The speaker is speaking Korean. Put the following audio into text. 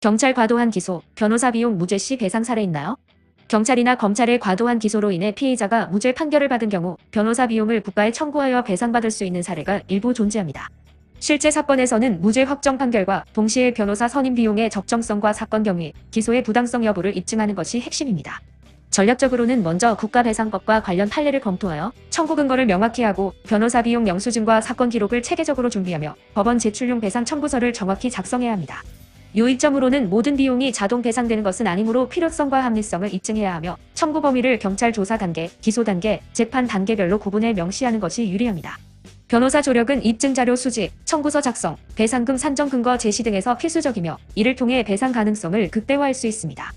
경찰 과도한 기소, 변호사 비용 무죄 시 배상 사례 있나요? 경찰이나 검찰의 과도한 기소로 인해 피의자가 무죄 판결을 받은 경우 변호사 비용을 국가에 청구하여 배상받을 수 있는 사례가 일부 존재합니다. 실제 사건에서는 무죄 확정 판결과 동시에 변호사 선임 비용의 적정성과 사건 경위, 기소의 부당성 여부를 입증하는 것이 핵심입니다. 전략적으로는 먼저 국가배상법과 관련 판례를 검토하여 청구 근거를 명확히 하고 변호사 비용 영수증과 사건 기록을 체계적으로 준비하며 법원 제출용 배상 청구서를 정확히 작성해야 합니다. 요이점으로는 모든 비용이 자동 배상되는 것은 아니므로 필요성과 합리성을 입증해야 하며 청구 범위를 경찰 조사 단계, 기소 단계, 재판 단계별로 구분해 명시하는 것이 유리합니다. 변호사 조력은 입증 자료 수집, 청구서 작성, 배상금 산정 근거 제시 등에서 필수적이며 이를 통해 배상 가능성을 극대화할 수 있습니다.